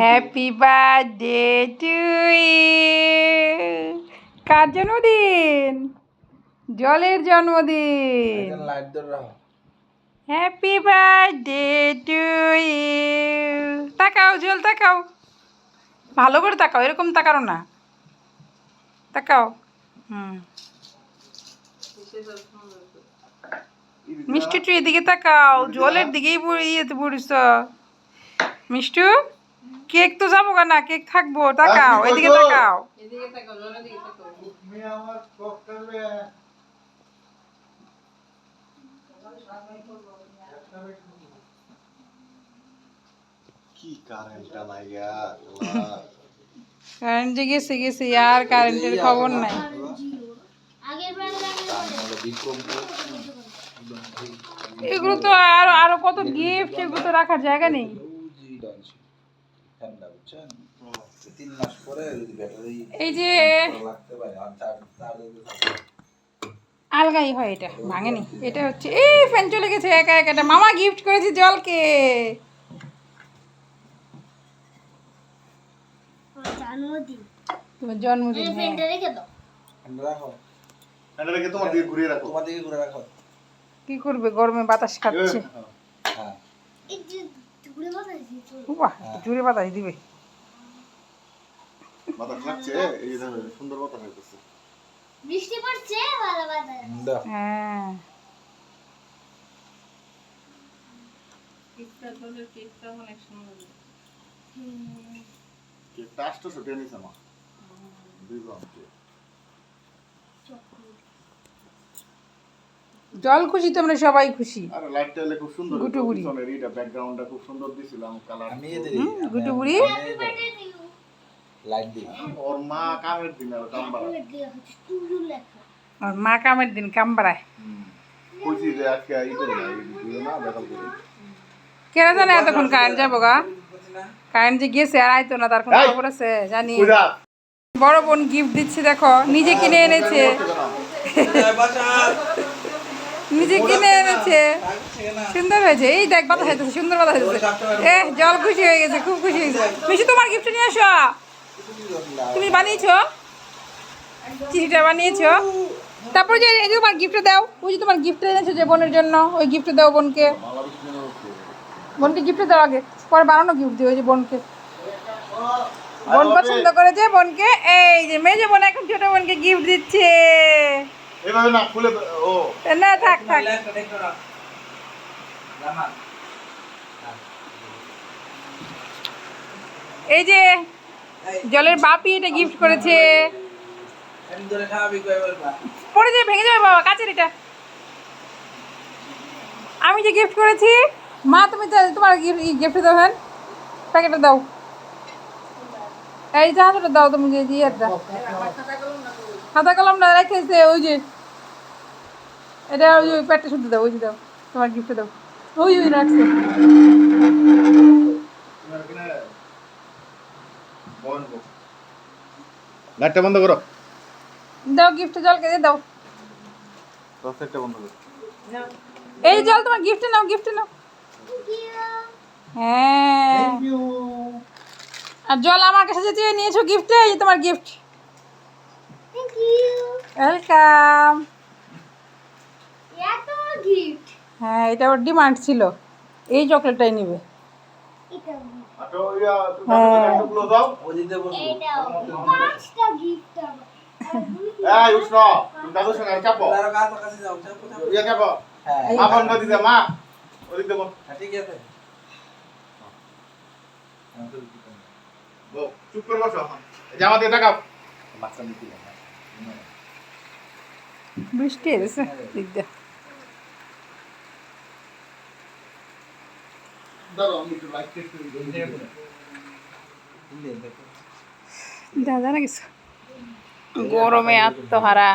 Happy birthday to কার জন্মদিন? জলের জন্মদিন. হ্যাপি বার্থডে টু ইউ তাকাও জল তাকাও। ভালো করে তাকাও এরকম তাকারো না। তাকাও। হুম। মিষ্টি তুই এদিকে তাকাও জলের দিকেই ইয়েতে পড়িস মিষ্টু কেক তো যাব না কেক থাকব তাকাও এদিকে? তাকাও। কি কারেন্টটা কারেন্টে গেছে গেছে আর কারেন্টের খবর নাই। এগুলো তো আরও আরও কত গিফট এগুলো তো রাখার জায়গা নেই। ঠান্ডা বুঝছেন? তিন মাস পরে যদি ব্যাটারি এই যে লাগতে পারে আর চার চার আলগাই হয় এটা ভাঙেনি। এটা হচ্ছে এই ফ্যান চলে গেছে একা একা এটা। মামা গিফট করেছি জলকে। তোমার জন্মদিন। হ্যাঁ। ফ্রেন্ডে রেখে দাও। ঠান্ডা রাখো। এটাকে তোমার দিকে ঘুরিয়ে রাখো। তোমার দিকে ঘুরে রাখো। কি করবে? গরমে বাতাস খাচ্ছে। বাহ জুড়ে বাতাস দিবে। বাতাস লাগছে? এই সুন্দর বাতাস হইতেছে। বৃষ্টি পড়ছে ভালো বাতাস। হ্যাঁ। কেকটা আসতো ছুটে নিছে মা দুই গ্রাম কেক। জল খুশি তোমরা সবাই খুশি। আরে লাইটটা এলে খুব সুন্দর গুটু বুড়ি। ব্যাকগ্রাউন্ডটা খুব সুন্দর দিছিলাম কালার আমি এদের গুটু বুড়ি লাইট দিই। ওর মা কামের দিন আর কামবাড়া আর মা কামের দিন কামবাড়ায়। কইছি যে আজকে ই করি না এই দিও না দেখাল করি। কেন জানে এতক্ষণ কারেন্ট যাব গা? কারেন্ট যে গেছে আর আইতো না তার কোনো! খবর আছে? জানি। বড় বোন গিফট দিচ্ছে দেখো নিজে কিনে এনেছে। নিজে কিনে এনেছে। সুন্দর হয়েছে। এই দেখ বাতাস হয়েছে সুন্দর বাতাস হয়েছে এ জল খুশি হয়ে গেছে খুব খুশি হয়েছে। মিশু তোমার গিফট নিয়ে আসো। তুমি বানিয়েছো? চিঠিটা বানিয়েছো? তারপর যে এই যে তোমার গিফট দাও। ওই যে তোমার গিফট এনেছো যে বোনের জন্য ওই গিফট দাও বোনকে। বোনকে গিফট দাও আগে। পরে বানানো গিফট দিও ওই যে বোনকে। বোন পছন্দ করেছে বোনকে। এই যে মেজে বোন এখন ছোট বোনকে গিফট দিচ্ছে। এভাবে না তো- ও। না থাক থাক। এই যে জলের বাপি এটা গিফট করেছে। পড়ে যাবে ভেঙে যাবে বাবা কাছের এটা। আমি যে গিফট করেছি মা তুমি তোমার গিফট দাও হ্যাঁ? প্যাকেটটা দাও। এই জাহাজটা দাও তুমি যে দিয়ে দাও খাতা কলমটা রেখেছে ওই যে। এটা ওই যে প্যাটটা শুদ্ধ দাও ওই যে দাও তোমার গিফট দাও। ওই ওই রাখছে। লাইটটা বন্ধ করো। দাও গিফট জলকে দিয়ে দাও। লাইটটা বন্ধ করো এই জল তোমার গিফট নাও গিফট নাও। হ্যাঁ। আর জল আমার কাছে যে চেয়ে নিয়েছো গিফটে এই তোমার গিফট থ্যাংক ইউ ওয়েলকাম এত গিফট হ্যাঁ এটা ওর ডিমান্ড ছিল। এই চকলেটটাই নেবে। এটা আটো ইয়া তুমি লাইটটা গুলো দাও। এটাও পাঁচটা দাদা না কিছু গরমে আত্মহারা।